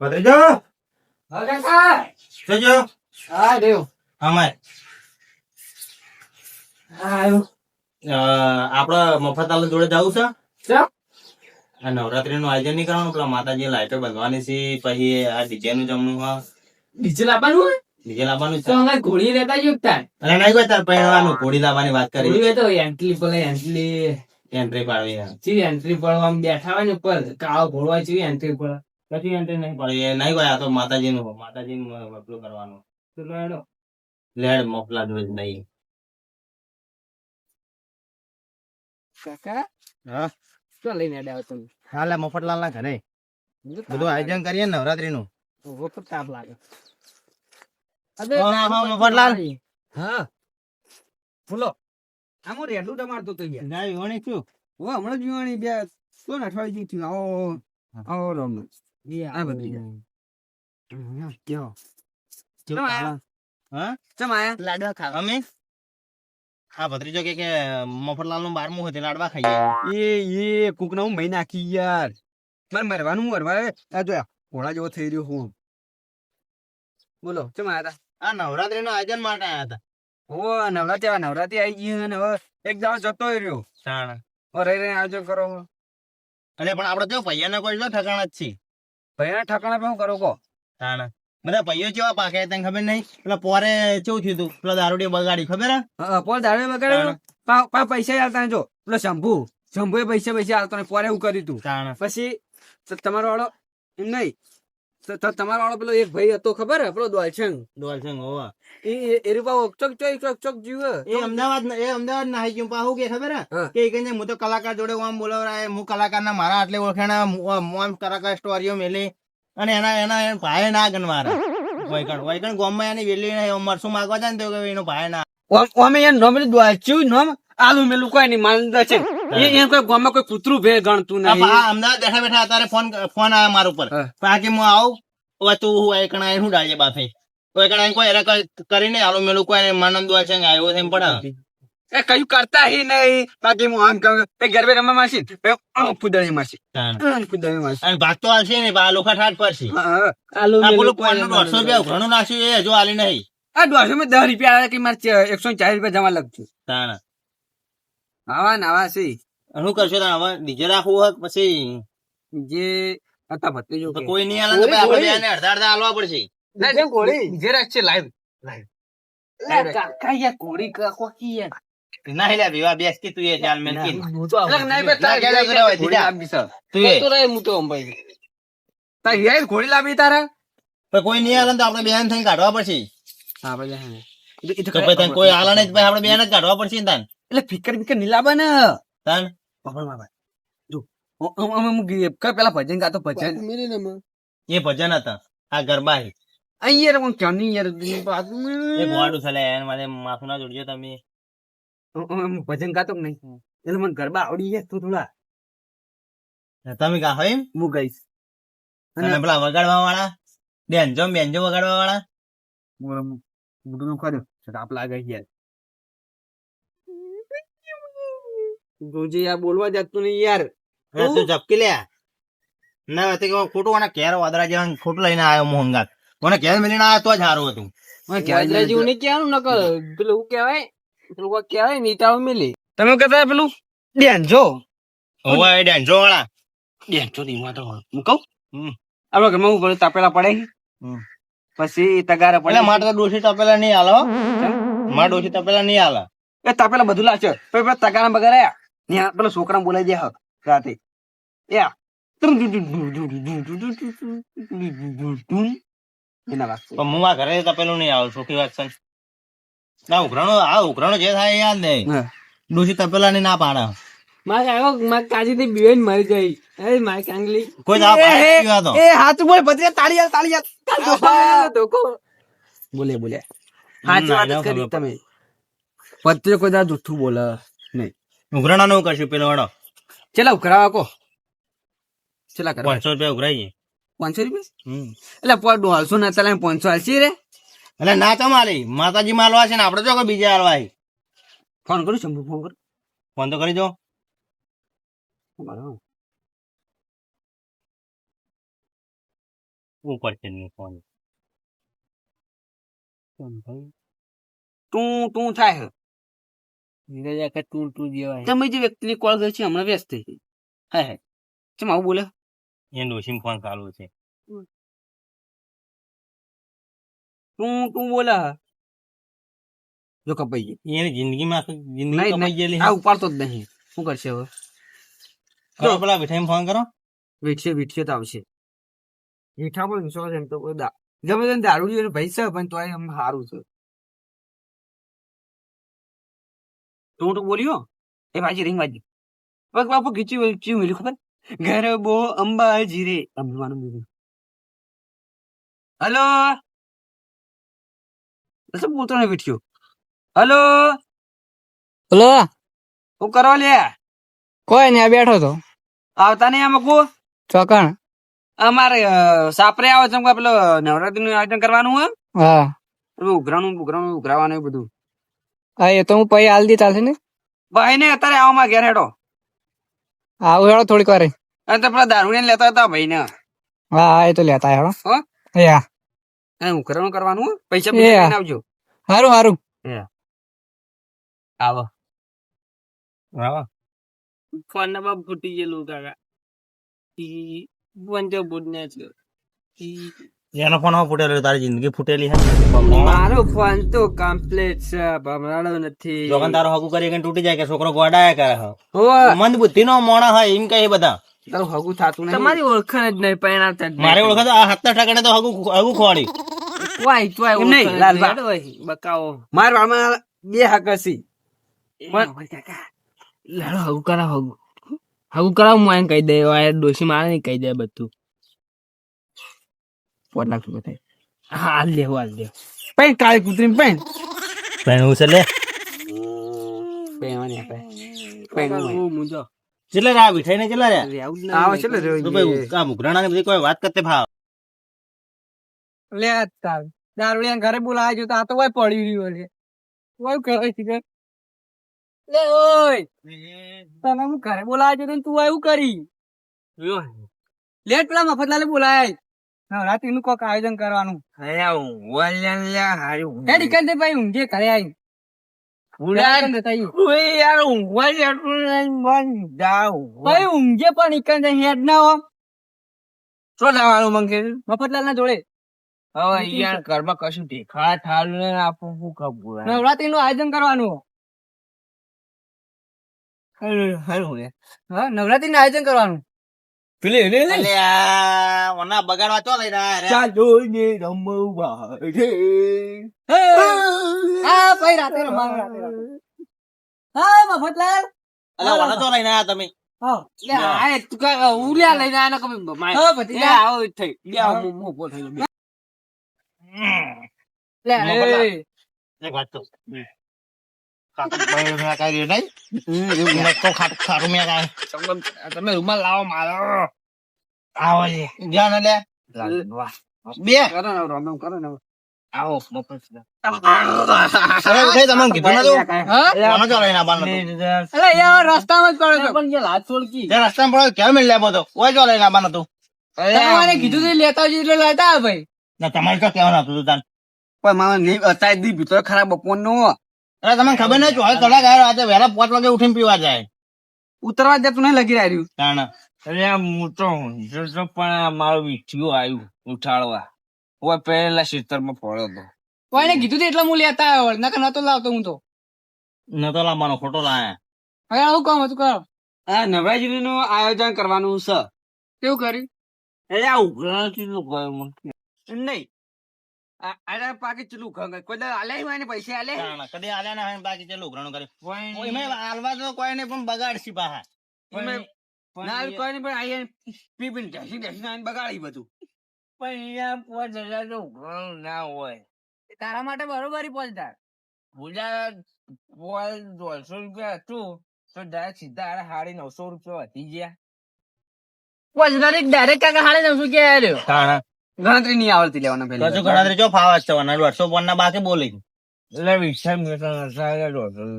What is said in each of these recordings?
ભત્રીજો હા કાકા જોજો. હા દેવ. અમાર. આપડે મફતાલ જોડે જવું છે? નવરાત્રી નું આયોજન નહીં કરવાનું? પેલા માતાજી લાઈટો બંધવાની છે પછી આ ડીજે નું જમણું હા ડીજે લાવવાનું હોય? ડીજે લાવવાનું છે. અમે ઘોડી લેતા જ તાર. અરે નહીં કોઈ તાર પહેરવાનું ઘોડી લાવવાની વાત ઘોડી કરી એન્ટ્રી પેલા એન્ટ્રી એન્ટ્રી પાડવી છે. ચી એન્ટ્રી પડવા આમ બેઠા હોય ને ઉપર કાળો ઘોડવા ચી એન્ટ્રી પર કશી એન્ટ્રી નહીં? પડે એ નહીં ગયા તો માતાજી નું માતાજી નું પેલું કરવાનું. તો લેડો. લેડ મોકલા જોઈ નહીં. કાકા? હા. શું લઈને અડાવ તમે? હાલે મફતલાલ ના ઘરે. બધું આયોજન કરીએ ને નવરાત્રી નું ઓહો તાપ લાગે. હા, હા, મફતલાલ. હા. બોલો. આમ રેડું તમાર તો ગયા ના યોણી છું. ઓ હમણાં જીવાણી બે ત્રણ અઠવાડિયું થયું. આવો આવો રામ આ બધી કયો ચમ આયા હા ચમ આયા લાડવા ખાવા અમે આ ભત્રીજો કે કે મફતલાલનું બારમું હતું લાડવા ખાઈએ એ એ કુક હું મહી નાખી યાર મારે મરવાનું મરવા આ જો ઘોડા જેવો થઈ રહ્યો હું બોલો ચમ આયા આ નવરાત્રી નું આયોજન માટે આયા હતા ઓ નવરાત્રી આ નવરાત્રી આવી ગઈ અને હવે એક દાડો જતો રહ્યો તાણ ઓ રહી રહી આયોજન કરો અરે પણ આપડે જો પૈયાને કોઈ જો ઠકાણા જ છે ભૈયા ઠાકાણા પણ હું કરો કો તાણ. બધા પૈયો કેવા પાકે તને ખબર નહીં? પેલા પોરે કેવું થયું તું? પેલા દારૂડી બગાડી ખબર હે? પોલ દારૂડી બગાડ્યો પા પા પૈસા આલતા જો. પેલો શંભુ. શંભુએ પૈસા પૈસા નહીં પોરે એવું કર્યું તું. પછી તમારો વાળો? એમ નહીં. તમારો વાળો પેલો એક ભાઈ હતો ખબર? હે પેલો દોલછંગ. ડોલસિંગ હોવા. એ એ- રૂપા ચોક ચોક ચોક ચોક જીવે. એ અમદાવાદ એ અમદાવાદ ના ગયું પાહુ કે ખબર? હે. કે એ હું તો કલાકાર જોડે આમ બોલાવરાય હું કલાકાર ના મારા આટલે ઓળખાણા આમ કલાકાર સ્ટોરીઓ મેલી અને એના એના એના ભાઈ ના ગણવારા. વૈકણ વૈકણ ગોમમાં એની વેલી ને મરસું માગવા જાય ને તો કે એનો ભાઈ ના. ઓમે એનું નામ એટલે દોલચ્યું નામ આલુ મેલું કોઈ નહીં માનતા છે. એ કોઈ ગામમાં કોઈ કૂતરું ભે ગણતું નહીં. અમદાવાદ બેઠા બેઠા અત્યારે ફોન ફોન આવ્યો મારા ઉપર. બાકી હું આવું? હવે તું હું વૈકણ આય શું ડાળે બાફે. કોઈ કણા કોઈ એને કરીને આલો મેલું કોઈ માનંદ દુઆ છે આવ્યો એમ પડે એ કયું કરતા હી નહીં બાકી હું આમ કહું એ ગરબે રમવા માસી ફૂદણી માસી ફૂદણી માસી અને ભાગ તો આલશે ને આ લોખા ઠાટ પડશે આલુ મેલું પેલું દોઢસો રૂપિયા ઘણું નાખ્યું એ હજુ આલી નહીં. આ દોઢસો માં દસ રૂપિયા આવે કે મારે એકસો ચાલીસ રૂપિયા જમા લખશું તાણ આવા નાવા છે. શું કરશો હવે ડીજે રાખવું હોય પછી જે હતા ભત્રીજો તો કોઈ નહીં આલે તો આપણે એને અડધા અડધા આલવા પડશે. ના, જે ઘોડી જે રાખશે લાઈવ લાઈવ કાકા કોકી યાર ના બેસ કે તું એ ચાલ કે છે. તું તો રહે હું તો અંબાઈ યાર તારા પણ કોઈ નહીં આલે તો આપણે બેન થઈ કાઢવા પડશે. હા ભાઈ એ તો- કોઈ આલે નહીં આપડે આપણે બેન જ કાઢવા પડશે તાન. એટલે ફિકર ફિકર નહીં લાવે ને તાન? પકડમાં ભાઈ અમે પેલા ભજન ગાતો? ભજન? એ ભજન હતા. આ ગરબા હે. અહીંયા રે હું ક્યાં નહીં યાર? બાજુ એ ગોડું સલે એન મારે માથું ના જોડજો તમે. હું ભજન ગાતો કે નહીં? એટલે મને ગરબા આવડી ગયા તું થોડા. તમે કા હોય એમ? હું ગઈશ. અને પેલા વગાડવા વાળા? બેનજો બેનજો વગાડવા વાળા? મોટું કર્યું તાપ લાગે યાર. જોજે યાર બોલવા જતું નહીં યાર. તું ઝપકી લે. ના તે ખોટું અને કેર વાદરા જેવા ખોટું લઈને આવ્યો મોહંગાત મને કેર મેલીને આવ્યો તો જ સારું હતું. જેવું નહીં કહેવાનું નકર પેલું શું કહેવાય? પેલું કોઈ કહેવાય નીતાળું મિલી. તમે કહેતા પેલું? ડેન્જો હોવા એ ડેન્જો વાળા ડેન્જો નહીં હું કહું? આપડે હું કરું તાપેલા પડે પછી તગારા પડે માટે તો ડોસી તપેલા નહીં હાલો માં ડોસી તપેલા નહીં હાલે. એ તાપેલા બધું લાવશે તગારા બગાડ્યા. ને પેલા છોકરા બોલાઈ દે હક. રાતે Ja. હું મારા ઘરે તપેલું નહીં આવું ચોખ્ખી વાત છે ના ઉઘરાણો આ ઉઘરાણો જે થાય યાદ નહીં. ડોસી તપેલા ની ના પાડે મારે આવ્યો મારે કાજી થી બીવેન મરી ગઈ એ મારી કાંગલી કોઈ દાવ પાડી એ હાથ બોલે ભત્રીજા તાળી યાર તાળી યાર ધોકો બોલે બોલે હાચી વાત કરી તમે ભત્રીજો કોઈ દાડો જુઠ્ઠું બોલે નહીં ઉઘરાણાનું કરશું પેલો વડો ચેલા ઉઘરાવા કો? ચેલા કરો પાંચસો રૂપિયા ઉઘરાઈએ પાંચસો રૂપિયા? એટલે દોઢસો ના ચાલે પાંચસો હાલશી રે? એટલે ના તમારી માતાજી માલવા છે ને આપડે જો બીજા હાલવા. ફોન કરું શંભુ ફોન કરું. ફોન તો કરી દો. ઉપર છે ફોન? તું તું થાય નીરજ આખા તમે જે વ્યક્તિને કોલ કરી છે હમણાં વ્યસ્ત થઈ ગઈ હા હે ચમ આવું બોલે? એ ડોશીમાં ફોન ચાલુ છે. તું તું બોલે. જો કપાઈ ગઈ એની જિંદગીમાં આખી જિંદગી નહીં, કમાઈ ગયેલી આ ઉપાડતો જ નહીં. શું કરશે હવે? કરો પેલા વિઠાઈ ફોન કરો. વીઠશે વીઠશે તો આવશે. મીઠા પણ વિશ્વાસ એમ તો કોઈ દા ગમે તેને દારૂ ને ભાઈ છે પણ તોય એમ સારું છે. તું તો બોલ્યો? એ બાજી રીંગ વાજી. પગ બાપુ ખીચી ખીચી મળ્યું ખબર? ઘર બો અંબાજી રે અંબાનું બોલ્યું હલો? શું બોલતો ને વીઠ્યો હલો? બોલો હું કરો લે કોઈ નહીં બેઠો તો. આવતા નહીં આમાં કો ચોકણ. અમારે સાપરે આવે છે પેલો નવરાત્રી નું આયોજન કરવાનું હોય હા. ઉઘરાણું ઉઘરાણું ઉઘરાવાનું બધું. હા એ તો હું પછી હાલ દી ચાલશે ને? ભાઈ ને અત્યારે આવો માં ઘેર હેડો. આવું હેડો થોડીક વાર. અને તો પેલા દારૂ લેતા હતા ભાઈ ને હા હા એ તો લેતા હેડો હા? હા? ઉઘરાણું કરવાનું પૈસા પૈસા આવજો. હારું હારું. આવો. આવો. ફોન ના બાપ ફૂટી ગયેલું કાકા. ઈ પંચો બુટ ને એનો ફોન ફૂટેલો તારી જિંદગી ફૂટેલી હે. મારો ફોન તો કમ્પ્લીટ છે ભમરાડો નથી. જોગન તારો હગું કરી કે તૂટી જાય કે છોકરો ગોડાયા કરે હો. મંદ બુદ્ધિ નો મોણા હોય એમ કહે બધા. તારું હગુ થાતું નહીં તમારી ઓળખાણ જ નહીં જ નહીં. મારે ઓળખે તો આ સત્તર ટકા તો હગુ હગુ ખોડી કોઈ તો એવું નહીં, ઓળખાણ લાલબા. બકાવો. મારા વાળમાં બે હકસી પણ કાકા. લાડો હગુ કરા હગુ. હગુ કરા હું એને કહી દે ડોશી મારે નહીં કહી દે બધું. પાંચ લાખ રૂપિયા થાય હા હાલ દેવું હાલ દેવું પેન કાળી કૂતરી પેન પહેણવું છે લે પહેરવાની આપણે પહેરવું હું મુંજો ચેટલા રહ્યા વિઠાઈ ને ચેટલા રહ્યા રહેવું જ આવે નહીં. છે ને તો ભાઈ આ મુકરાણા ને બધી કોઈ વાત કરતે ભાવ લે તાર દારૂડિયા ઘરે બોલાવા જો તો આ તો વાય પડી રહ્યો લે વાય કરે છે કે લે ઓય તને હું ઘરે બોલાવા જો તો તું આવું કરી લેટ પેલા મફતલાલે બોલાય નવરાત્રી નું કોક આયોજન કરવાનું. ભાઈ ઊંઘે ઘરે આવી ઊંઘે પણ ઇકન હેડ ના હો. શું લાવવાનું મંગે મફતલાલ ના જોડે. હવે યાર ઘરમાં કશું દેખાડા થાળું ને આપું શું ખબર નવરાત્રી નું આયોજન કરવાનું. હા નવરાત્રી નું આયોજન કરવાનું. પેલે લે લે ઓના બગાડવા લઈ રહ્યા રે. ચાલો ને રમવા રે. હા. ભાઈ રાતે રમવા રાતે હા મફતલાલ. અલા ઓના ચો લઈને આયા તમે. હા. લે આ તું કા ઉલ્યા લઈને આને કભી માય. હા લે ભતીજા આવો થઈ. લે મો મો મો થઈ લે લે એક વાત તો તમે રૂમાલ લાવો રસ્તામાં જ પડે પણ હાથ છોડકી તો ઓય ચો લઈને આવવાનું તમારે કીધું લેતા એટલે ભાઈ ના તમારે ચો કહેવાનું હતું ભીતર ખરાબ બપોર નો અરે તમને ખબર નહીં ચોવીસ કલાક આવ્યો આજે વહેલા પાંચ વાગે ઉઠીને પીવા જાય. ઉતરવા જતું નહીં લગી રહ્યું તાણ. અરે હું તો પણ મારું વીઠ્યું આવ્યું ઉઠાડવા. ઓય પહેલા ખેતરમાં પડ્યો તો કોઈને કીધું એટલે હું લેતા આવ્યો નકર નતો લાવતો હું તો. નતો લાવવાનો ખોટો લાયા. હવે આવું કામ હતું કરો. આ નવરાત્રી નું આયોજન કરવાનું છે. કેવું કરી એટલે આ નું ગયું નહીં. આ અરે પાકી ચલું કોઈ ને આલે કદી આલ્યા ના હોય બાકી ચેલું ઘણું કર્યું. એમાં આલવા તો કોઈ નહીં પણ બગાડશી પાહા. ના કોઈ નહીં પણ આયા પી પી ઢસી ઢસી આવીને બગાડી બધું. પણ અહીંયા પાંચ હજાર તો ઉઘરાણું ના હોય. તારા માટે બરોબરી પહોંચતા પૂજા પોલ દોઢસો રૂપિયા હતું તો ડાયરેક્ટ સીધા હાડી નવસો રૂપિયા વધી ગયા. પહોંચતા ડાયરેક્ટ કાકા હાડે નવસો કે આવ્યો તાણ ગણતરી નહીં આવડતી લેવાના પેલા પહેલા ગણતરી જો ફાવા છે વના દોઢસો પોન ના બાકી બોલી. એટલે દોઢસો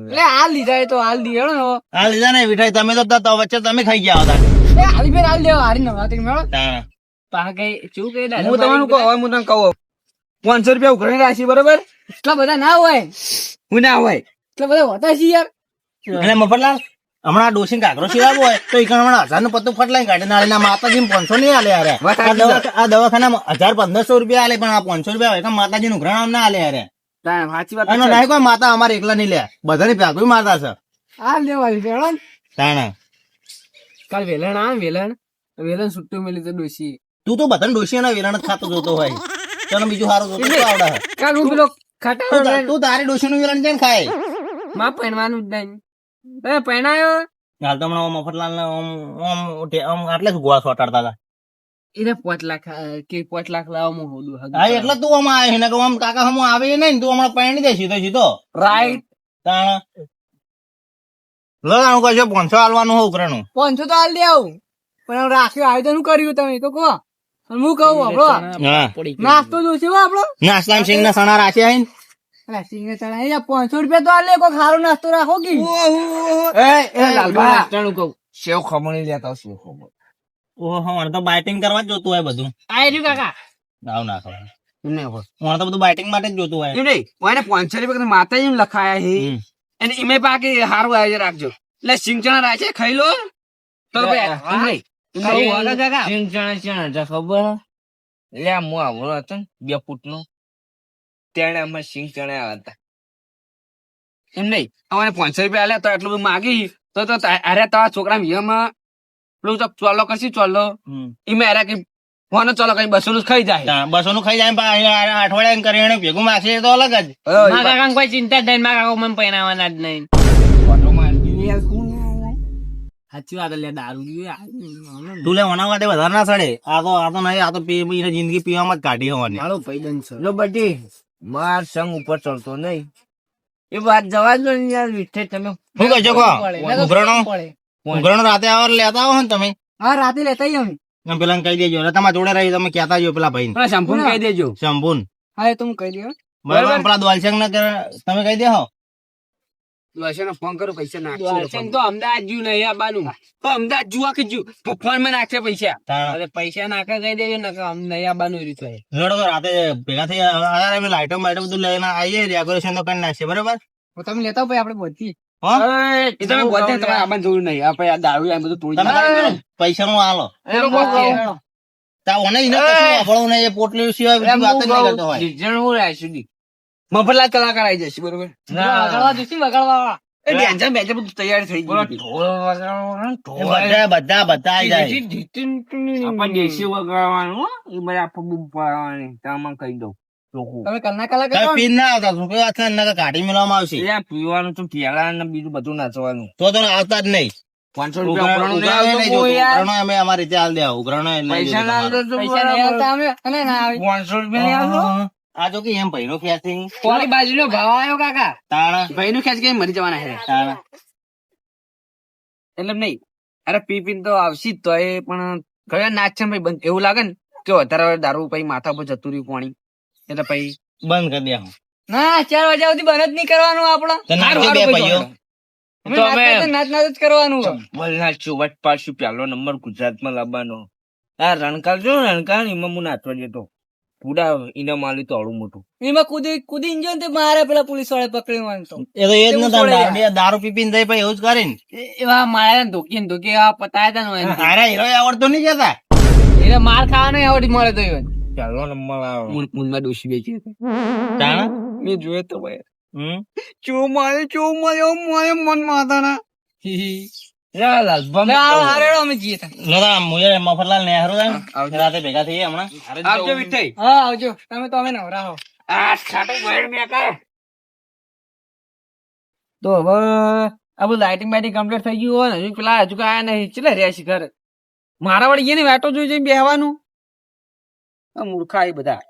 એટલે હાલ લીધા તો હાલ દીધો ને આ લીધા ને વિઠાઈ તમે તો તો વચ્ચે તમે ખાઈ ગયા હતા. એ હાલી ફેર હાલ દેવો હારી નવરાત્રી મેળો. પા કઈ કઈ હું તમને કહું હવે હું તમને કહું પાંચસો રૂપિયા ઉઘરાણી રાખી બરોબર? એટલા બધા ના હોય. હું ના હોય. એટલા બધા હોતા છે યાર. અને મફતલાલ હમણાં ડોસી કાકરો સિલાવો હોય તો એક હમણાં હજારનું પત્તું ફટલાઈ કાઢે. નાળીના માતાજી પાંચસો નહીં આલે અરે આ દવાખાના હજાર પંદરસો રૂપિયા આલે પણ આ પાંચસો રૂપિયા હોય માતાજી નું ઘણા ના આલે અરે સાચી વાત અને નહીં કોઈ માતા અમારે એકલા નહીં લે. બધાની ભેગું માતા છે. આ લેવાની ચડો તાણા કાલ વેલણ આ વેલણ. વેલણ સુટ્ટું મેલી તો ડોસી તું તો બધા ડોસી ના વેલણ જ ખાતો જોતો હોય. તને બીજું સારું જોતો આવડે? કાલ હું પેલો તું ખટારો તું તારી ડોસી નું વેલણ કેમ ખાય? માં પહેરવાનું જ નહીં. તમે પહેણાયો હાલ તો હમણાં મફતલાલ ને ઓમ ઓમ ઉઠે- આટલે શું ગોળા સોટાડતા હતા. એને પાંચ લાખ કે પાંચ લાખ લાવો હું હોદું હા એટલે તું આમ આવે ને કે આમ કાકા હમ આવે નહીં ને તું હમણાં પહેણી દે સીધો સીધો. રાઈટ તાણ. લગાણું કશો પાંચસો હાલવાનું હોઉં ઉકરાનું પાંચસો તો હાલ દે આવું. પણ રાખ્યો રાખ્યું તો શું કર્યું તમે તો કહો. હું કહું આપણો હા નાસ્તો જોશે આપડો આપણો? નાસ્તા સિંગ ના સણા રાખ્યા હે અલા સિંગે ચણા અહીંયા પાંચસો રૂપિયા તો હાલ કોઈ ખારો નાસ્તો રાખો કે? એ એ લાલભા. નાસ્તાનું કહું. સેવ ખમણી લેતા સેવ ખમણી. ઓહો મને તો બાઇટિંગ કરવા જોતું હોય બધું. આ રહ્યું કાકા. ના ખબર મને તો બધું બાઇટિંગ માટે જ જોતું હોય. એમ નહીં ઓને પાંચસો રૂપિયા માતાજી લખાયા છે. અને ઈમે પાકે હારું રાખજો. એટલે સિંગચણા રાખે ખાઈ લો. તો ભાઈ એમ. એમ સિંગ ચણા ચણા ખબર? લે હું આવડો હતો બે ફૂટ નો ત્યારે અમે સિંગ ચણા હતા. એમ નહીં અમારે પાંચસો રૂપિયા આલ્યા તો એટલું બધું માગી તો તો અરે તો છોકરા મિયામાં પેલું તો ચોલો કરશી ચોલો. ઈમે અરે કે ફોન ચોલો કઈ બસો નું ખાઈ જાય. બસો નું ખાઈ જાય પણ અઠવાડિયા કરી એને ભેગું માગશે તો અલગ જ. મારા કાકા કોઈ ચિંતા જ નહીં મારા કાકા મને પહેરાવાના જ નહીં. સાચી વાત લે દારૂ તું લે ઓના માટે વધારે ના સડે. આ તો આ તો નહીં આ તો જિંદગી પીવામાં જ કાઢી હોવાની. મારો ભાઈબંધ છે. લો બટી. માર સંગ ઉપર ચડતો નહીં. એ વાત જવા દો ને યાર વિઠે તમે. શું કહે છો ઉઘરણો? ઉઘરણો રાતે આવો લેતા આવો ને તમે. હા રાતે લેતા આવી અમે. પેલા કહી દેજો એટલે તમારા જોડે રહી તમે કહેતા જો પેલા ભાઈ શંભુ કહી દેજો. શંભુન. હા એ તો હું કહી દઉં બરાબર? પેલા દ્વાલસંગ ને તમે કહી દેહો. દોશેનો ફોન કરો પૈસા દ્વારચંદ તો અમદાવાદ જ્યું નહીં આવવાનું. તો અમદાવાદ જુआ કે ફોનમાં નાખશે પૈસા. અરે પૈસા નાખે કહી દેજો ને કે અમ નહીં આવવાનું રીત. હોય લડો તો રાતે ભેગા થઈ અરે લાઈટો બાઈટો બધું લઈને આવીએ ડેકોરેશન તો કરી નાખીએ બરાબર? તો તમે લેતા ભાઈ આપણે બધી તમે બોલતે તમારે આમાં જોયું નહીં. આ પછી આ બધું તોડી પૈસા નું હાલો તા ઓને એને કશું વાપરવું પોટલી સિવાય મફતલાલ કલાકાર આવી જશે બરોબર? વગાડવા દઈશું વગાડવા. એ બેન્ચર બેન્ચર બધું તૈયાર થઈ ગયું ઢોલ વગાડવાનો બધા બધા બધા આવી જાય. આપણે દેશી વગાડવાનું એ બધા આપણે બૂમ પાડવાની. તમને કહી દઉં તમે કલના કલા તમે પીન ના આવતા શું કે છે નકર કાઢી મેળવામાં આવશે. પીવાનું તો પેલા ને બીજું બધું નાચવાનું. તો તો આવતા જ નહીં. પાંચસો રૂપિયા અમે અમારી રીતે હાલ દેવા. ઉઘરાણું પૈસા ના પાંચસો રૂપિયા. આ જો કે એમ ભઈનો ખેંચી કોની બાજુનો ભાવ આવ્યો કાકા? તાણા. ભાઈ નું ખેંચ કે મરી જવાના હે તાણ. એટલે નહીં. અરે પી પીને તો આવશે જ તો એ પણ કયા નાચ છે ભાઈ બંધ. એવું લાગે ને? કે વધારે દારૂ પછી માથા પર જતું રહ્યું પાણી. એટલે પછી બંધ કરી દે હું. ના ચાર વાગ્યા સુધી બંધ જ નહીં કરવાનું આપણો. તો નાચો અમે નાચ નાચ નાચ નાચ જ કરવાનું ચંબલ નાચ્યું વટ પાડશું પહેલો નંબર ગુજરાતમાં લાવવાનો. આ રણકાર જો ને રણકાર એમાં હું નાચવા જતો. પૂરા ઇનામ આલ્યું તો આવડું મોટું. એમાં કુદી કુદી ગયો તે મારે પેલા પોલીસવાળા પકડી વાંધતો એ તો એ જ નતા દારૂ- દારૂ પી પીને જાય પછી એવું જ કરીને એવા મારે ધોકી ને ધોકી આ પતાયા હતા ને હારા હીરો આવડતો નહીં જતા એને માર ખાવાનો આવડી મળે તો even. ચાલો નંબર આવ્યો મૂંદમાં ડોસી બેચી હતી. મેં જોયો તો ભાઈ. હમ? ચો મારે ચો મારે મન માતાના મફતલાલ ને હારું થાય રાતે ભેગા થઈએ હમણાં. આવજો વિઠ્ઠઈ હા આવજો. તમે તો અમે નવરા તો હવે આ બધું લાઇટિંગ બાઇટિંગ કમ્પ્લીટ થઈ ગયું હોય ને હજુ પેલા હજુ આયા નહીં. ચલે રહ્યા છે ઘરે? મારા વળી ને વાટો જોઈ જઈને બેહવાનું. આ મૂર્ખા એ બધા.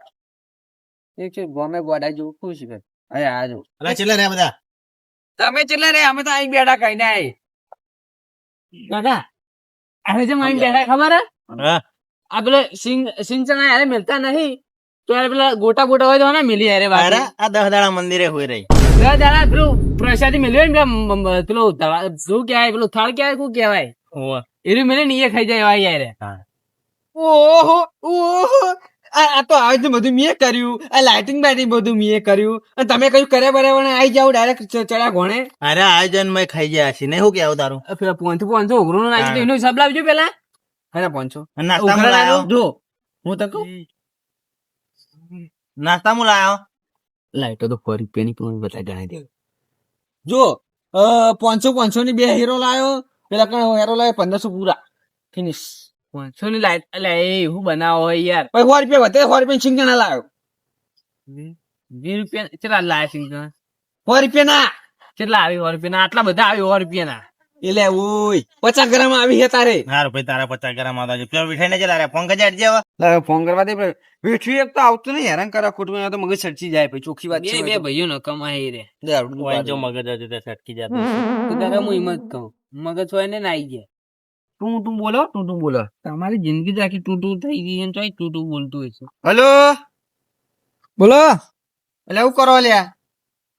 એક છે ગમે ગોડા જેવું. ખુશ છે. અરે આ જો. અલા છેલ્લે રે બધા? તમે ચેટલા રહ્યા? અમે તો અહીં બેઠા કઈ ના કાકા હવે જે મારી બેઠા ખબર આ પેલે સિંગ સિંગ ચણા યારે મિલતા નહીં તો યાર પેલા ગોટા ગોટા હોય તો ને મિલી યારે વાત. અરે આ દસ દાડા મંદિરે હોય રહી. દાદા પેલું પ્રસાદી મિલ્યો ને પેલા શું કહેવાય પેલું થળ કહેવાય શું કહેવાય? હોવે. એનું મિલે ને એ ખાઈ જાય યારે ઓહો ઓહો. આ આ તો આવે બધું મેં કર્યું. આ લાઇટિંગ બાઇટિંગ બધું મેં કર્યું. અને તમે કયું કર્યા બરાબર આવી જાવ ડાયરેક્ટ ચડ્યા ઘોણે અરે આયોજન મેં ખાઈ ગયા છે નહીં હું કેવું તારું? પેલા પોંચો પોંચો નો નાખી એનો હિસાબ લાવજો પેલા. હા પોંચો નાસ્તા હું લાયો જો હું તો કહું. નાસ્તા હું લાયો લાઈટો તો ફરી પેની પણ બધા ગણાઈ દે. જો અ, પાંચસો પાંચસો ની બે હીરો લાયો. પેલા કણ હીરો લાયો પંદરસો પૂરા. ફિનિશ પાંચસો ની લાઈટ એટલે એ હું બનાવો યાર. સો રૂપિયા વધે સો રૂપિયા સિંગણા લાયો. વીસ રૂપિયા કેટલા લાયા સિંગણા? સો રૂપિયા ના કેટલા આવી સો રૂપિયા ના આટલા બધા આવી સો રૂપિયા ના એટલે ઓય પચાસ ગ્રામ આવી છે તારે. હારું ભાઈ તારા પચાસ ગ્રામ આવતા છે પેલો મીઠાઈ ને રે ફોન કરજે અડજે હવે ફોન કરવા દે વેઠવી એક તો આવતું નહીં હેરાન કરા ખોટું તો મગજ સડચી જાય પછી ચોખ્ખી વાત છે બે ભાઈઓ ન કમાય રે. જો મગજ હજુ તો જાય જતું દાદા હું હિંમત કહું. મગજ હોય ને નાઈ ગયા તું તું બોલો તું તું બોલો. તમારી જિંદગી જ આખી ટૂટું થઈ ગઈ એમ તો તું ટૂટું બોલતું હોય છે. હલો? બોલો? એટલે શું કરો લ્યા.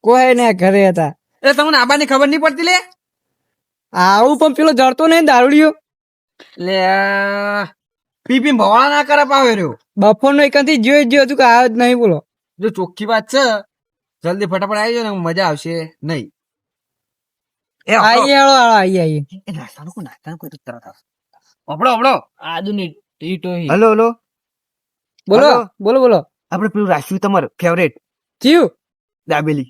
કોઈ ને ઘરે હતા. એટલે તમને આબાની ખબર નહીં પડતી લે? આવું પણ પેલો જડતો નહીં દારૂડિયો? લે પી પી ભવાળા ના કરે પાવે રહ્યો. બફોર નો એકાંતી જોઈ જ હતું કે આવ્યો જ નહીં બોલો. જો ચોખ્ખી વાત છે જલ્દી ફટાફટ આવી જાવ ને મજા આવશે નહીં. એ નાસ્તાનું કોઈ નાસ્તાનું કોઈ તો તરત આવશે. આપણો આપણો આદુ ટીટો હલો હલો. બોલો બોલો બોલો. આપણે પેલું રાખ્યું તમારું ફેવરેટ જીવ દાબેલી.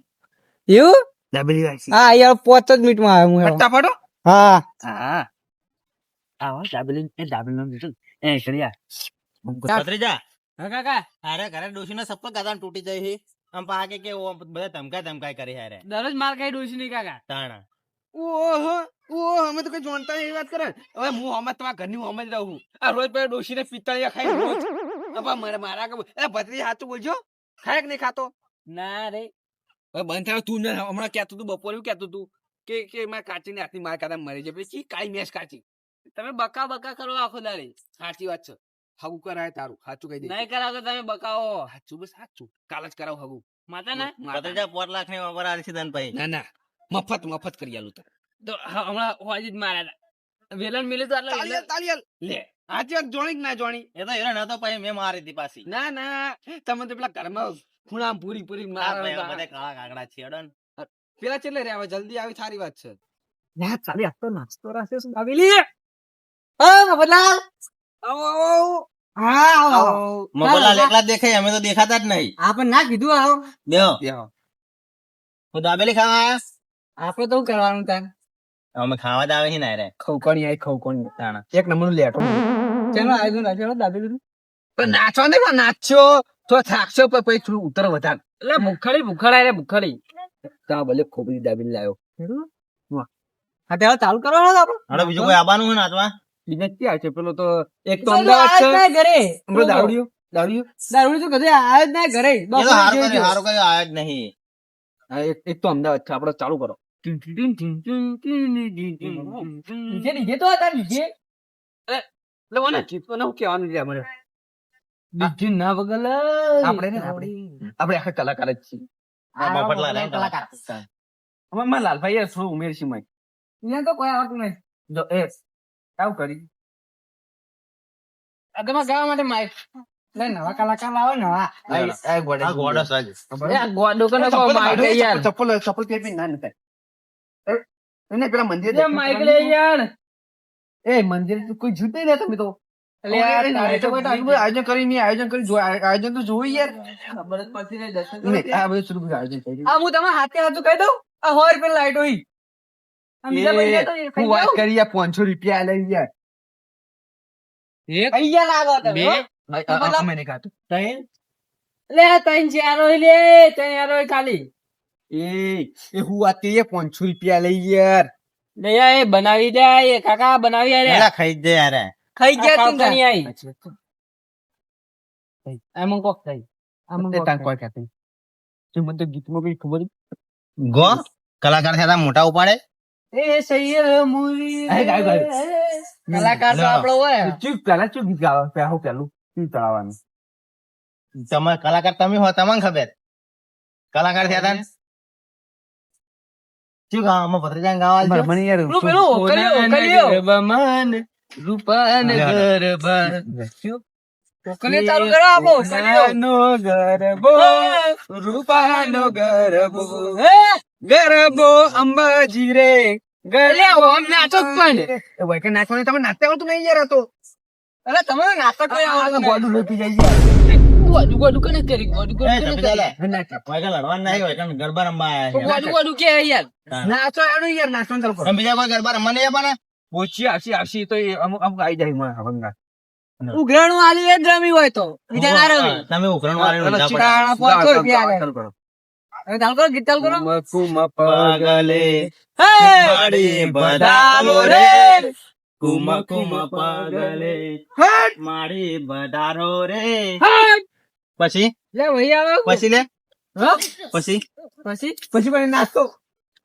એવું? દાબેલી રાખ્યું. હા યાર પાંચ જ મિનિટ આવ્યો હું હા. હા. આવો દાબેલી એ દાબેલી એ હા કાકા અરે ઘરે ડોશી ના સપ્પલ ગાદા તૂટી જાય છે આમ કે કે બધા ધમકા ધમકાઈ કરી હારે. દરરોજ માર કઈ ડોસી નહીં કાકા. તાણા. ઓહો ઓહો અમે તો કઈ જાણતા નહીં એ વાત કરે. હવે હું અમે તમારા ઘરની અમે જ રહું. આ રોજ પેલા ડોશીને પિત્તળિયા ખાઈ રોજ. હવે મારે મારા કે એ ભત્રી સાચું બોલજો. ખાય કે નહીં ખાતો? ના રે. હવે બંધ થાય તું ને હમણાં કહેતો તું બપોરે એવું કહેતું તું કે કે મારા કાચી ને હાથની માર કાતા મરી જાય. પછી કાળી મેસ કાચી. તમે બકા બકા કરો આખો દાડી. સાચી વાત છે. હગુ કરાય તારું. સાચું કહી દે. નહીં કરાવતો તમે બકાઓ. સાચું બસ સાચું. કાલ જ કરાવ હગુ. માતા ના? પાંચ લાખની ઓફર છે તને ભાઈ ના ના. મફત મફત કરી આલું તને તો હમણાં હોજી જ મારા વેલણ મિલે તો તાળીયા તાળીયા લે. આજે જોણી કે ના જોણી? એ તો હેરણ હતો પછી મેં મારી હતી પાછી. ના ના. તમે તો પેલા ઘરમાં ખૂણા પૂરી પૂરી મારા બધા કાળા કાગડા છે અડન પેલા ચેલે રે હવે જલ્દી આવી સારી વાત છે. ના ચાલી આ તો નાસ્તો રાસે શું આવેલી હા બદલા આવો આવો હા આવો મગોલા એકલા દેખાય અમે તો દેખાતા જ નહીં. આપણ ના કીધું આવો. બેહો. બેહો. હું દાબેલી ખાવા? આપણે તો કરવાનું તાન અમે ખાવા જ આવે છે ને રે ખવકોણી આઈ ખવકોણી તાણા. એક નંબરનું લેટો ચલો આયોજન દાદી દાબેલી પણ નાચો ને પણ નાચો તો થાકશો પણ પછી થોડું ઉતર વધાર. એટલે ભૂખડી ભૂખડા રે ભૂખડી. ત્યાં ભલે ખોબરી દાબી લાવ્યો હા તે ચાલુ કરવાનો આપણો. હવે બીજું કોઈ આવવાનું હોય નાચવા? બીજા ક્યાં છે? પેલો તો એક તો અમદાવાદ છે. ઘરે. પેલો દાવડિયો દાવડિયો દારૂડી તો કદે આયો જ નહીં ઘરે. એ તો હારું કર્યું હારું કર્યું જ નહીં. એક એક તો અમદાવાદ છે આપણે ચાલુ કરો. નીચે નીચે તો હતા નીચે એટલે મને ચીપકો ને કહેવાનું છે અમારે? નીચે ના વગર આપણે આપણે. આપણે. આખા કલાકાર જ છીએ. કલાકાર. મારા લાલભાઈ થોડું ઉમેરશી મય? અહીંયા તો કોઈ આવતું નહીં. જો એ આવું કરી. આ ગાવા માટે માઇક નવા કલાકાર લાવો ગોડો એ કને કો ચપ્પલ માઇક કાઢો, યાર. ચપ્પલ ચપ્પલ પહેરી પહેરી ના નખાય. એને પેલા મંદિર એ લે યાર. એ મંદિર કોઈ જૂતે ને તમે તો. આયોજન કરી આયોજન કરી આયોજન તો જોવું યાર. ખબર જ દર્શન આ બધું શરૂ આયોજન કરી આ હું તમારા હાથે હાથું કહી દઉં? આ સો રૂપિયા લાઈટ હોય. હું વાત કરી પાંચસો રૂપિયા લઈ યાર. ગયા લાગો તમે અમે નહીં ખાતું લે ત્રણ ચાર લે ચાર હોય ખાલી. એ એ હું વાત કરીએ પાંચસો રૂપિયા લઈ યાર. લે એ બનાવી દે એ કાકા બનાવી આરે પેલા ખાઈ જાય યાર. ખાઈ ગયા તું ઘણી આઈ. એમાં કોક થઈ આમાં થઈ. કોઈ ખાતું જો મને તો ગીતમાં કઈ ખબર ગો કલાકાર થયા મોટા ઉપાડે? એ આય, આય. કલાકાર તો આપણો હોય. ચૂપ પેલા ચૂપ ગીત ગાવા પહેલું પહેલું શું ચડાવવાનું તમે કલાકાર તમે હો તમને ખબર? કલાકાર થયા તા ને? શું ગાવા? અમે ભત્રીજા ગાવા આલજો? મને યાર પેલો પેલું ઓકલીઓ ઓકલીઓ રૂપાન ગરબા. કોકને ચાલુ કરો આપો રૂપાનો ગરબો રૂપાનો ગરબો. ગરબો અંબાજી રે. ઓમ નાચો પણ. એ નાચવાનું તમે નાચતા આવડતું નહીં યાર તો. અરે તમારો નાટક કોઈ આવડતું ગોડું લોપી જાય છે. ગોડું ગોડું કને કરી? ગોડું એ, ગોડું કને તમે ચાલે. કરી વૈકણ લડવાનું નહીં, વૈકણ ગરબા રમવા આયા છે. ગોડું ગોડું કે યાર? નાચો એનું યાર નાચવાનું ચાલુ કરો. બીજા કોઈ ગરબા રમવા નહીં આવવાના? ઓછી આવશે આવશે તો અમુક અમુક આવી જાય માં ભંગા ઉઘરાણું આલી એ રમી હોય તો. બીજા ના રમી. તમે ઉઘરાણ આલે. ચાલુ કરો. હવે ચાલુ કરો ગીત હે! બધારો રે કુમ કુમ પગલે મારી બધારો રે. હટ! પછી? લે ભાઈ આવે. પછી લે? હા? પછી? પછી? પછી પછી નાસ્તો.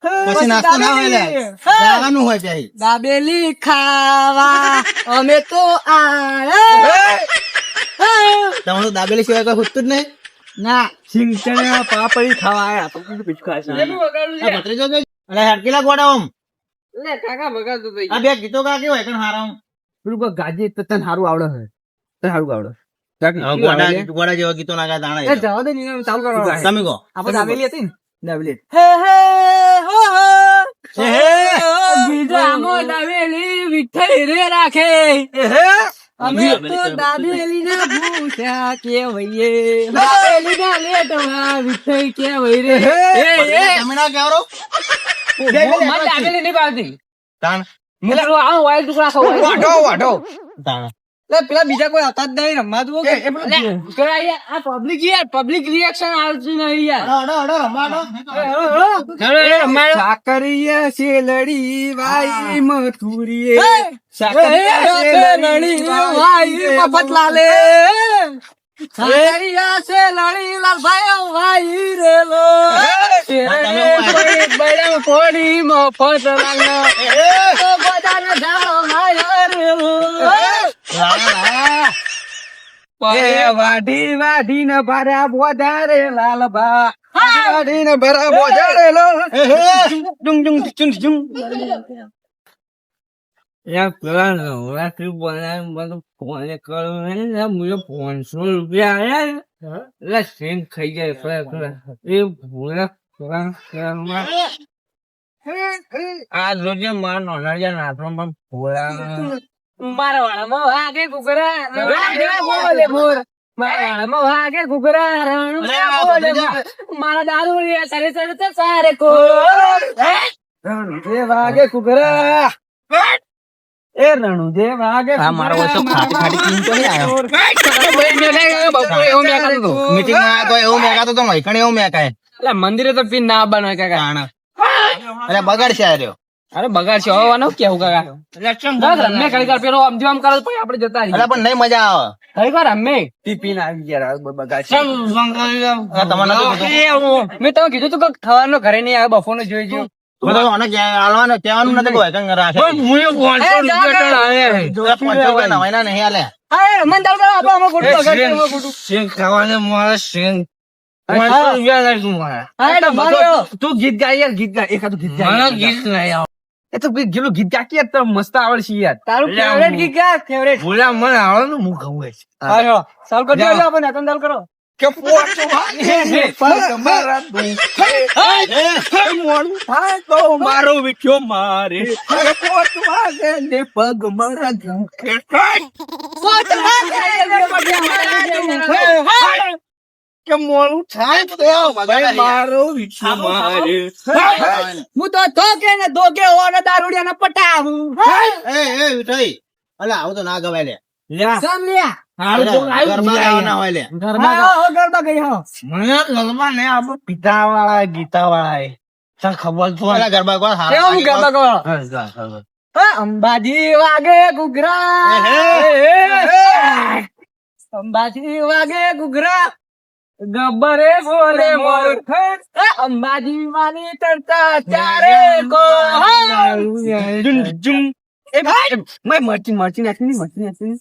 પછી નાસ્તો ના હોય લે. જવાનું હોય ત્યાં દાબેલી ખાવા. અમે તો આયા તમારું દાબેલી સિવાય કોઈ ખૂટતું જ નહીં. ના. સિંગચણા પાપડી ખાવા આયા. તો બીજું ખાશે અરે હેડકીલા ગોડા ઓમ. લે કાકા વગાડતો તો આ બે ગીતો કા કેવું હોય કણ હારા પેલું કો ગાજી તો તને સારું આવડે છે તને સારું આવડે. ગોડા ગોડા જેવા ગીતો ના ગાતા એ જવા દે નીના ચાલુ કરો. તમે કો આપણે દાવેલી હતી ને? દાવેલી હે હે હો હો. હે હે. બીજામાં દાવેલી વિઠ્ઠલ રે રાખે. અમે તો દાબેલી ના ભૂસ્યા કેવઈએ દાબેલી ના લેટવા વિઠ્ઠલ કેવઈ રે એ એ. હમણા કેવરો મને દાબેલી નહીં ભાવતી તાણ. એટલે આ વાઈલ ટુકડા ખાવ વાઢો વાઢો. તાણ. લે પેલા બીજા કોઈ હતા જ નહીં રમવા દો એ, એ પેલું લે, પેલા આ પબ્લિક યાર પબ્લિક રિએક્શન આવતું નહીં યાર. હડો હડો હડો સાકરિયા છે લડી વાઈ મથુરીએ હે! સાકરિયા છે લડી વાઈ મફત લાલે સાકરિયા છે લડી લાલ ભાઈ વાઈ રેલો બૈરા ફોડી મફત લાલો તો બધાને જાળો માયો રેલો વાઢી વાઢી ને ભર્યા બોધારે લાલભા. વાઢી ને ભર્યા બોધારે લો. ડુંગ ડુંગ ચુંગ ચુંગ યાર પેલા નવરાત્રી બનાવી બધું ફોન કરું ને મુજબ પાંચસો રૂપિયા ને, એટલે સિંગ ખાઈ જાય ખરેખર. એ ભૂલા આ જોજે મારા નાના જ્યાં નાથમાં પણ ભૂલા મારા વાળામાં વાગે કુકરા બોલે મોર મારા દારૂ સરે સરે સારે કો વાગે કુકરા એ રણુજે વાગે આ મારો ઓછો ખાટી ખાટી પીન નહીં આવ્યો. બપોરે એવું મેં કરતો મીટિંગમાં તો એવું મેકાતો તો વૈકણ એવું મેકાય એટલે મંદિરે તો પીન ના કાકા. તાણ. અરે બગાડ છે અરે બગાડ છે હોવાનો કેવું કાકા? બસ રમે ઘડી પેલો આમ જેમ આમ કરે પછી આપણે જતા રહીએ. અરે પણ નહીં મજા આવે. ઘડી વાર રમે ટીપીને આવી ગયા બગાડ છે મેં તમે કીધું તું કે થવાનું ઘરે નહીં આવે બફોરનો જોઈ જો મેં તો ગીત ગાય ગીત ગાય એકાદું ગીત મને ગાય ગીત નહીં આવે. એ તો ભાઈ ગીત ગાય યાર તમે મસ્ત આવડશે યાર. તારું ફેવરેટ ગીત ક્યાં ફેવરેટ ભૂલા મને આવડે ને હું ખાવું છે કરજો ચાલુ કરો. કે વાગે મારા દુખે મોડું થાય તો મારો વિખ્યો મારે કે પોચ વાગે ને પગ મારા દુખે કે મોડું થાય તો મારો વિખ્યો મારે હું તો ધોકે ને ધોકે ઓને દારૂડિયા ને પટાવું એ એ વિઠઈ અલે આવું તો ના ગવાય લે સમ લ્યા અંબાજી વાગે ગુગરા અંબાજી વાગે ગુગરા ગબ્બરે બોલે અંબાજી માની ચર્ચા ચારે કો જુમ, જુમ. એ ભાઈ મેં મરચી મરચી નાખી ની મરચી નાખી.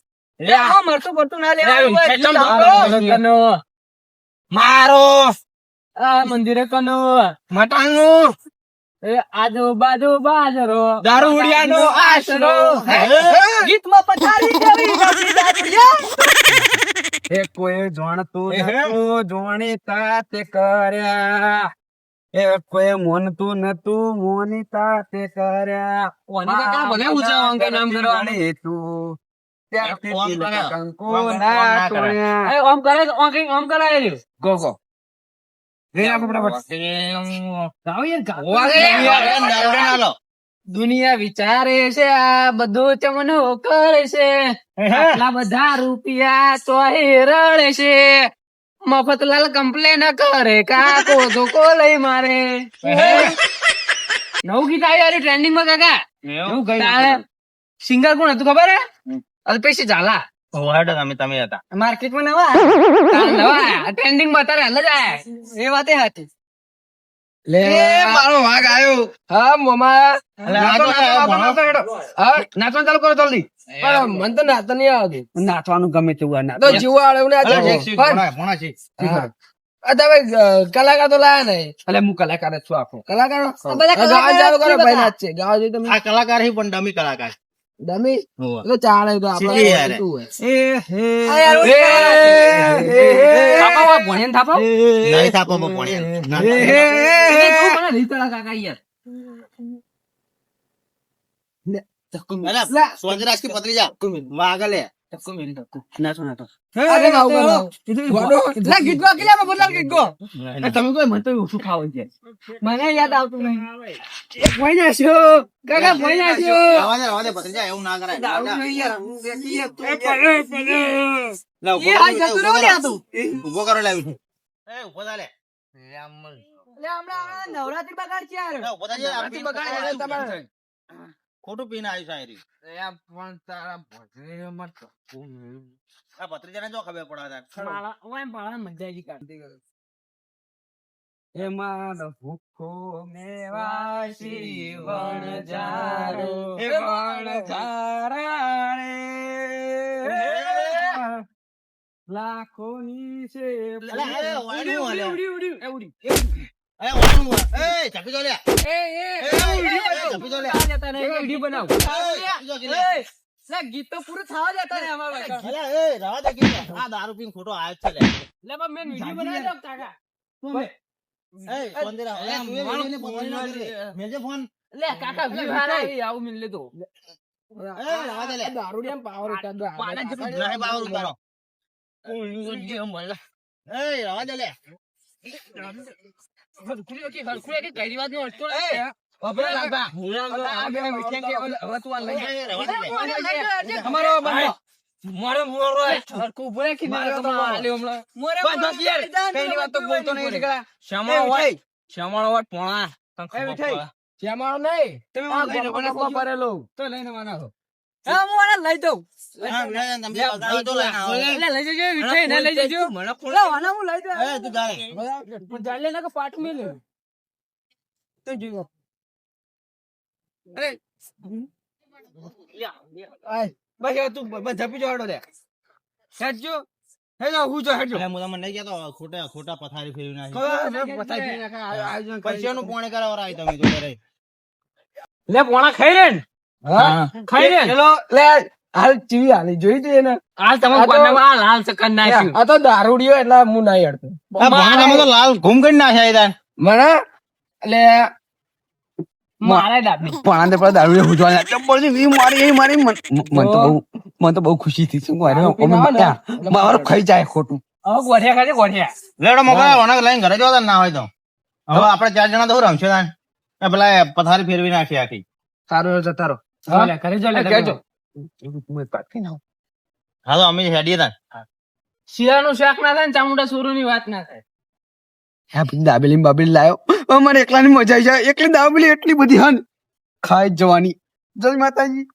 મારો આ મંદિરે કનો? મટાનું આજુ બાજુ બાજરો. દારૂડિયાનો આશરો. ગીતમાં પથારી જેવી એ કોઈ જાણતું નતું જોણીતા તે કર્યા. એ કોઈ મોનતું નતું મોનીતા તે કર્યા. કાકા ભલે ઊંચા અંકે નામ કરવાની? તું. દુનિયા વિચારે છે આ બધું ચમનો કરે છે. આટલા બધા રૂપિયા તો રડે છે. મફતલાલ કમ્પ્લેન કરે કાકો ધોકો લઈ મારે. નવું ગીત આવ્યું ટ્રેન્ડિંગમાં કાકા? સિંગર કોણ હતું ખબર હે? અલ્પેશ ઝાલા ઓહાડો તમે તમે હતા. માર્કેટમાં નવા? તારે નવા. ટ્રેન્ડિંગમાં તારે હાલ જ આયા. એ વાતે હતી. લે મારો વાઘ આવ્યો. હા મોમા. નાચવાનું ચાલુ કરો જલ્દી. પણ મને તો નાચતા નહીં આવતું નાચવાનું ગમે તેવું તો જીવો આવે એવું તમે કલાકાર તો લાયા નહીં. એટલે હું કલાકાર જ છું આખો. કલાકાર? ગાવા કલાકાર ચાલુ કરો ભાઈ નાચશે ગાવા જોઈએ તમે. આ કલાકાર હી પણ ડમી કલાકાર ડમી. એટલે ચાલે તો આપણે. આવડતું હોય. આ યાર, એ, એ, થાપા વાળા ભણ્યા ને થાપા? નહીં થાપો બહુ ભણ્યા. ના, એ, ના. એ, એ એ, તું મને રીતળા કાકા યાર. અલા, લા. સ્વર્ગરાજ કી પત્રીજા. વાગા લે. નાચો, નાચો. મને તો ઓછું ખાવું છે? મને યાદ આવતું નવરાત્રી બગાડ છે પીન. ખોટું પીને આવ્યું શાયરી પણ તારા ભત્રીજો મરતો આ ભત્રીજાને જો ખબર પડે. માળા- ઓય મારા મજા આવી કાઢી. એમાં ભૂખો મેવાસી વણજારો એ વણ જારા રે લાખોની છે અલા, ઉડી, ઉડી, ઉડી, ઉડી. એ, વાળું. એ, ચાપી દો લે. એ, એ, એ, એ, એ, એ. ચાપી દો લે. આ જતા નહીં, એ એ, ચાપી દો કે લે. ગીત તો પૂરું થવા જતા ને અમાર ભાઈ. અલા, એ, રવા દે ગીત આ દારૂ પીને ખોટો આયો છે લે. લે, પણ મેં વિડિયો બનાવી દઉં, કાકા. એ, ફોન દે રા. અલા, તું એ ને ફોન ના કરે. મેલજે ફોન. લે, કાકા, વ્યૂ હારા આવું મિલ લેતો. એ, રવા દે લે. દારૂડિયામાં પાવર હતા, દારૂ. પાલા જેટલું નહીં પાવર ઉતારો. એ, રવા દે લે. હરખું કે વાત નો લાગા. અમારો બંધો. મોરે મોરો ઊભો રાખી મારો તો. હમણાં. મોરે બંધો યાર. વાત તો બોલતો નહીં હોય. હોય પોણા. શ્યામાળો નહીં. તમે લઈને? ભરેલો. તો. મને લઈ દઉં. ના ખોટા ખોટા પથારી ફેરવી નાખી. કરી. પૈસાનું પોણે કરાવવા તમે લે પોણા ખાઈ રે ને. હા. ખાઈ લે. લે હાલ ચીવી હાલી. જોઈ તું એને. હાલ તમે આ લાલ ચક્કર નાખ્યું. આ તો દારૂડિયો એટલે હું નહીં હડતો આ ભાણામાં તો લાલ ઘૂમ કરી નાખ્યા એ મને? એટલે મારે પણ પેલા મારી એ મારી મન મન તો બહુ મન તો બહુ ખુશી થઈ. મારો ખાઈ જાય ખોટું. હવે ગોઠિયા ખાજે ગોઠિયા. લેડો મોકલા વણાક લઈને ઘરે જવા ના હોય તો. હવે આપણે ચાર જણા તો રમશે તાન પેલા પથારી ફેરવી નાખી આખી. સારું જતા રહો. હાલો અમે હેડીએ તા શિયાળાનું શાક ના થાય ને ચામુંડા સોરુની વાત ના થાય. હા દાબેલી બાબેલી લાયો. મને એકલાની મજા આવી જાય. એકલી દાબેલી એટલી બધી હન. ખાઈ જવાની. જય માતાજી.